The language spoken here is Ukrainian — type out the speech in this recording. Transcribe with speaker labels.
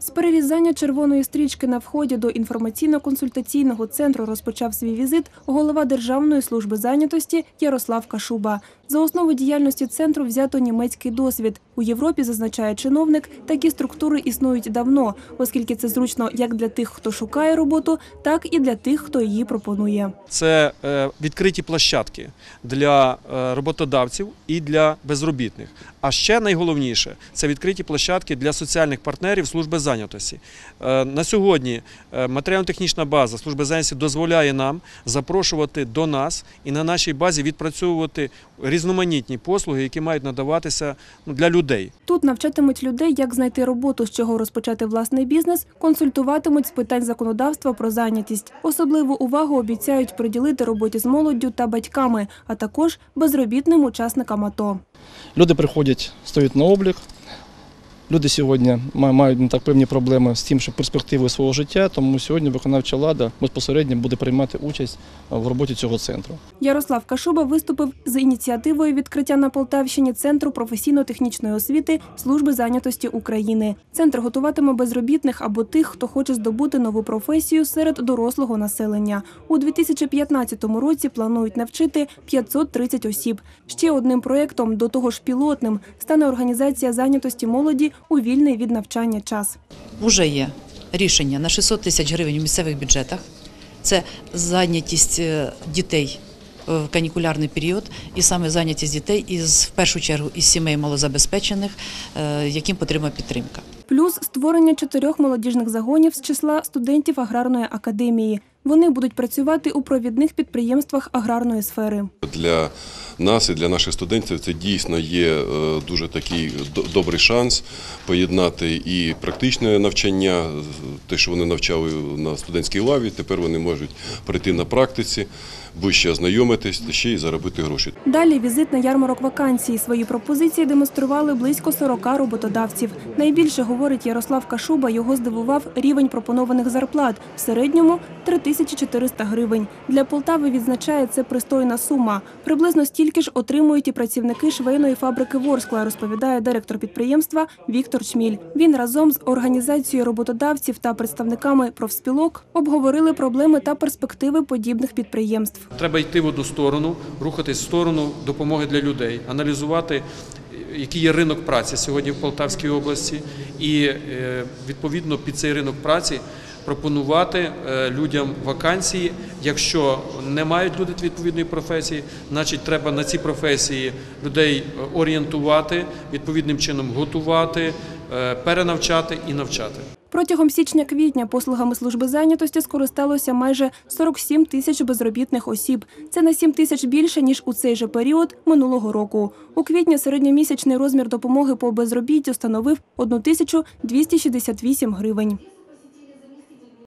Speaker 1: З перерізання червоної стрічки на вході до інформаційно-консультаційного центру розпочав свій візит голова Державної служби зайнятості Ярослав Кашуба. За основу діяльності центру взято німецький досвід. У Європі, зазначає чиновник, такі структури існують давно, оскільки це зручно як для тих, хто шукає роботу, так і для тих, хто її пропонує.
Speaker 2: Це е, відкриті площадки для е, роботодавців і для безробітних. А ще найголовніше це відкриті площадки для соціальних партнерів служби зайнятості. Е, На сьогодні е, матеріально-технічна база служби зайнятості дозволяє нам запрошувати до нас і на нашій базі відпрацьовувати різноманітні послуги, які мають надаватися ну, для людей.
Speaker 1: Тут навчатимуть людей, як знайти роботу, з чого розпочати власний бізнес, консультуватимуть з питань законодавства про зайнятість. Особливу увагу обіцяють приділити роботі з молоддю та батьками, а також безробітним учасникам АТО.
Speaker 3: Люди приходять, стоять на облік. Люди сьогодні ма- мають не так певні проблеми з тим, що перспективи свого життя, тому сьогодні виконавча влада безпосередньо буде приймати участь в роботі цього центру.
Speaker 1: Ярослав Кашуба виступив з ініціативою відкриття на Полтавщині Центру професійно-технічної освіти Служби зайнятості України. Центр готуватиме безробітних або тих, хто хоче здобути нову професію серед дорослого населення. У 2015 році планують навчити 530 осіб. Ще одним проєктом, до того ж пілотним, стане організація зайнятості молоді у вільний від навчання час.
Speaker 4: Уже є рішення на 600 тисяч гривень у місцевих бюджетах. Це зайнятість е, дітей в канікулярний період, і саме зайнятість дітей із в першу чергу із сімей малозабезпечених, е, яким потрібна підтримка.
Speaker 1: Плюс створення чотирьох молодіжних загонів з числа студентів аграрної академії. Вони будуть працювати у провідних підприємствах аграрної сфери.
Speaker 5: Для нас і для наших студентів це дійсно є е, дуже такий до- добрий шанс поєднати і практичне навчання, те, що вони навчали на студентській лаві, тепер вони можуть прийти на практиці, вище ознайомитись, та ще й заробити гроші.
Speaker 1: Далі візит на ярмарок вакансій. Свої пропозиції демонстрували близько 40 роботодавців. Найбільше, говорить Ярослав Кашуба, його здивував рівень пропонованих зарплат. В середньому 3400 гривень. Для Полтави відзначає це пристойна сума. Приблизно стільки ж отримують і працівники швейної фабрики Ворскла, розповідає директор підприємства Віктор Чміль. Він разом з організацією роботодавців та представниками профспілок обговорили проблеми та перспективи подібних підприємств.
Speaker 2: Треба йти в одну сторону, рухатись в сторону допомоги для людей, аналізувати, який є ринок праці сьогодні в Полтавській області, і е, відповідно під цей ринок праці пропонувати е, людям вакансії. Якщо не мають люди відповідної професії, значить треба на ці професії людей е, орієнтувати, відповідним чином готувати, е, перенавчати і навчати.
Speaker 1: Протягом січня-квітня послугами служби зайнятості скористалося майже 47 тисяч безробітних осіб. Це на 7 тисяч більше ніж у цей же період минулого року. У квітні середньомісячний розмір допомоги по безробіттю становив 1268 гривень.